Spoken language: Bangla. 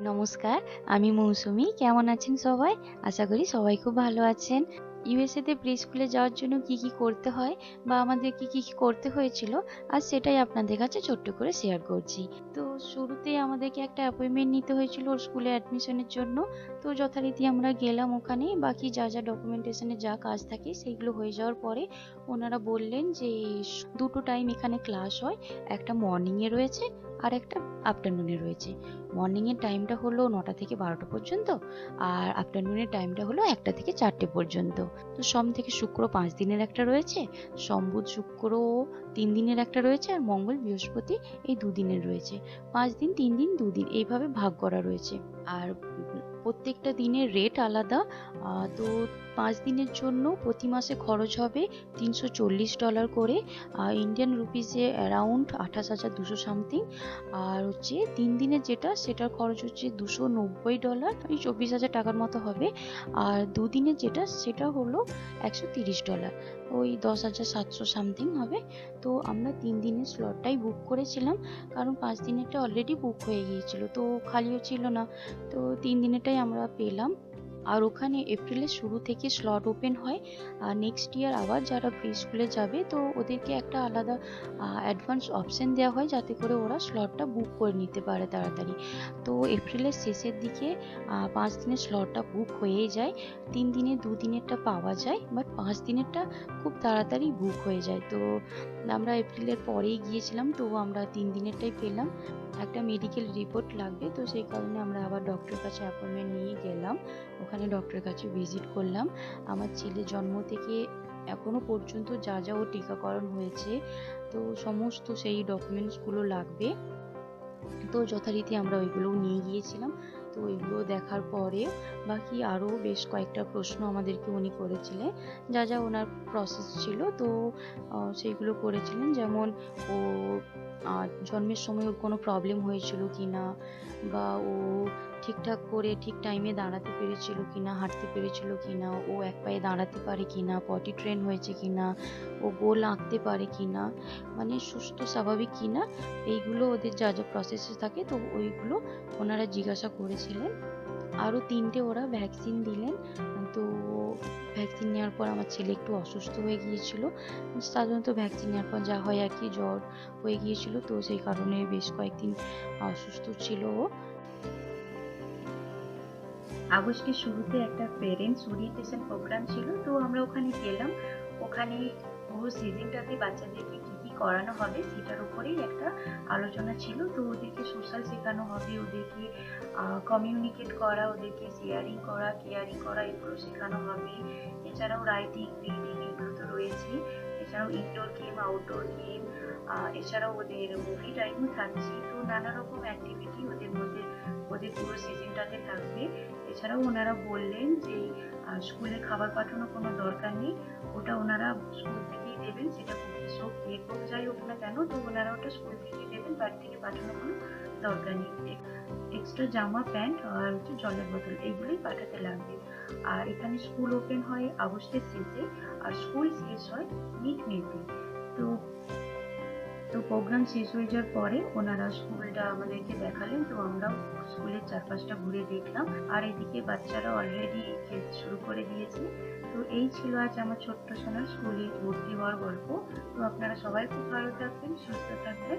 নমস্কার, আমি মৌসুমি। কেমন আছেন সবাই? আশা করি সবাই খুব ভালো আছেন। ইউএসএতে প্রি স্কুলে যাওয়ার জন্য কি কি করতে হয় বা আমাদের কি কি করতে হয়েছিল আর সেটাই আপনাদের কাছে ছোট্ট করে শেয়ার করছি। তো শুরুতে আমাদেরকে একটা অ্যাপয়েন্টমেন্ট নিতে হয়েছিল ওর স্কুলে অ্যাডমিশনের জন্য। তো যথারীতি আমরা গেলাম ওখানে, বাকি যা যা ডকুমেন্টেশনের যা কাজ থাকে সেইগুলো হয়ে যাওয়ার পরে ওনারা বললেন যে দুটো টাইম এখানে ক্লাস হয়, একটা মর্নিংয়ে রয়েছে আর একটা আফটারনুনে রয়েছে। মর্নিংয়ের টাইমটা হলো নটা থেকে বারোটা পর্যন্ত আর আফটারনুনের টাইমটা হলো একটা থেকে চারটে পর্যন্ত। তো সোম থেকে শুক্র পাঁচ দিনের একটা রয়েছে, সোম, বুধ, শুক্র তিন দিনের একটা রয়েছে আর মঙ্গল, বৃহস্পতি এই দুদিনের রয়েছে। পাঁচ দিন, তিন দিন দুদিন এইভাবে ভাগ করা রয়েছে। আর প্রত্যেকটা দিনের রেট আলাদা তো পাঁচ দিনের জন্য প্রতি মাসে খরচ হবে তিনশো চল্লিশ ডলার করে ইন্ডিয়ান রুপিসে অ্যারাউন্ড আঠাশ হাজার দুশো সামথিং আর হচ্ছে তিন দিনের যেটা, সেটার খরচ হচ্ছে দুশো নব্বই ডলার ওই চব্বিশ হাজার টাকার মতো হবে। আর দুদিনের যেটা, সেটা হলো একশো তিরিশ ডলার ওই দশ হাজার সাতশো সামথিং হবে। তো আমরা তিন দিনের স্লটটাই বুক করেছিলাম, কারণ পাঁচ দিনেরটা অলরেডি বুক হয়ে গিয়েছিল, তো খালিও ছিল না। তো তিন দিনেরটাই আমরা পেলাম। আর ওখানে এপ্রিলের শুরু থেকে স্লট ওপেন হয়। আর নেক্সট ইয়ার আবার যারা প্রি স্কুলে যাবে, তো ওদেরকে একটা আলাদা অ্যাডভান্স অপশন দেওয়া হয় যাতে করে ওরা স্লটটা বুক করে নিতে পারে তাড়াতাড়ি। তো এপ্রিলের শেষের দিকে পাঁচ দিনের স্লটটা বুক হয়ে যায়। তিন দিনে দু দিনেরটা পাওয়া যায় বাট পাঁচ দিনেরটা খুব তাড়াতাড়ি বুক হয়ে যায়। তো আমরা এপ্রিলের পরেই গিয়েছিলাম, তো আমরা তিন দিনেরটাই পেলাম। একটা মেডিকেল রিপোর্ট লাগবে, তো সেই কারণে আমরা আবার ডক্টরের কাছে অ্যাপয়েন্টমেন্ট নিয়ে গেলাম। ওখানে ডক্টরের কাছে ভিজিট করলাম। আমার ছেলে জন্ম থেকে এখনও পর্যন্ত যা যা ও টিকাকরণ হয়েছে, তো সমস্ত সেই ডকুমেন্টসগুলো লাগবে। তো যথারীতি আমরা ওইগুলোও নিয়ে গিয়েছিলাম। তো এগুলো দেখার পরে বাকি আরও বেশ কয়েকটা প্রশ্ন আমাদেরকে উনি করেছিলেন। যা যা ওনার প্রসেস ছিল, তো সেইগুলো করেছিলেন। যেমন, ও জন্মের সময় ওর কোনো প্রবলেম হয়েছিল কি না বা ও ঠিকঠাক করে ঠিক টাইমে দাঁড়াতে পেরেছিল কি না হাঁটতে পেরেছিল কি না ও এক পায়ে দাঁড়াতে পারে কি না পটি ট্রেন হয়েছে কি না ও গোল আঁকতে পারে কি না মানে সুস্থ, স্বাভাবিক কি না এইগুলো ওদের যা যা প্রসেসে থাকে, তো ওইগুলো ওনারা জিজ্ঞাসা করেছিলেন। আরও তিনটে ওরা ভ্যাকসিন দিলেন, তো ভ্যাকসিন নেওয়ার পর আমার ছেলে একটু অসুস্থ হয়ে গিয়েছিল। সাধারণত ভ্যাকসিন নেওয়ার পর যা হয় আর কি জ্বর হয়ে গিয়েছিল, তো সেই কারণে বেশ কয়েকদিন অসুস্থ ছিল ও। আগস্টের শুরুতে একটা পেরেন্টস ওরিয়েন্টেশন প্রোগ্রাম ছিল, তো আমরা ওখানে গেলাম। ওখানে পুরো সিজনটাতে বাচ্চাদেরকে কী কী করানো হবে সেটার উপরেই একটা আলোচনা ছিল। তো ওদেরকে সোশ্যাল শেখানো হবে, ওদেরকে কমিউনিকেট করা, ওদেরকে শেয়ারিং করা কেয়ারিং করা, এগুলো শেখানো হবে। এছাড়াও রাইটিং রিডিং এগুলো তো রয়েছে। এছাড়াও ইনডোর গেম আউটডোর গেম এছাড়াও ওদের মুভি টাইমও থাকছে। তো নানা রকম অ্যাক্টিভিটি ওদের মধ্যে, ওদের পুরো সিজনটাতে থাকবে। এছাড়াও ওনারা বললেন যে স্কুলে খাবার পাঠানোর কোনো দরকার নেই। ওটা ওনারা স্কুল থেকেই দেবেন, সেটা কুকিজ হোক কেক হোক যাই হোক না কেন, তো ওনারা ওটা স্কুল থেকেই দেবেন, বাড়ি থেকে পাঠানোর কোনো দরকার নেই। এক্সট্রা জামা, প্যান্ট আর হচ্ছে জলের বোতল এইগুলোই পাঠাতে লাগবে। আর এখানে স্কুল ওপেন হয় আগস্টের শেষে আর স্কুল শেষ হয় মিড মেতে তো তো প্রোগ্রাম শেষ হয়ে যাওয়ার পরে ওনারা স্কুলটা আমাদেরকে দেখালেন, তো আমরাও স্কুলের চারপাশটা ঘুরে দেখলাম। আর এদিকে বাচ্চারা অলরেডি খেলতে শুরু করে দিয়েছে। তো এই ছিল আজ আমার ছোট্ট সোনার স্কুলে ভর্তি হওয়ার গল্প। তো আপনারা সবাই খুব ভালো থাকবেন, সুস্থ থাকবেন।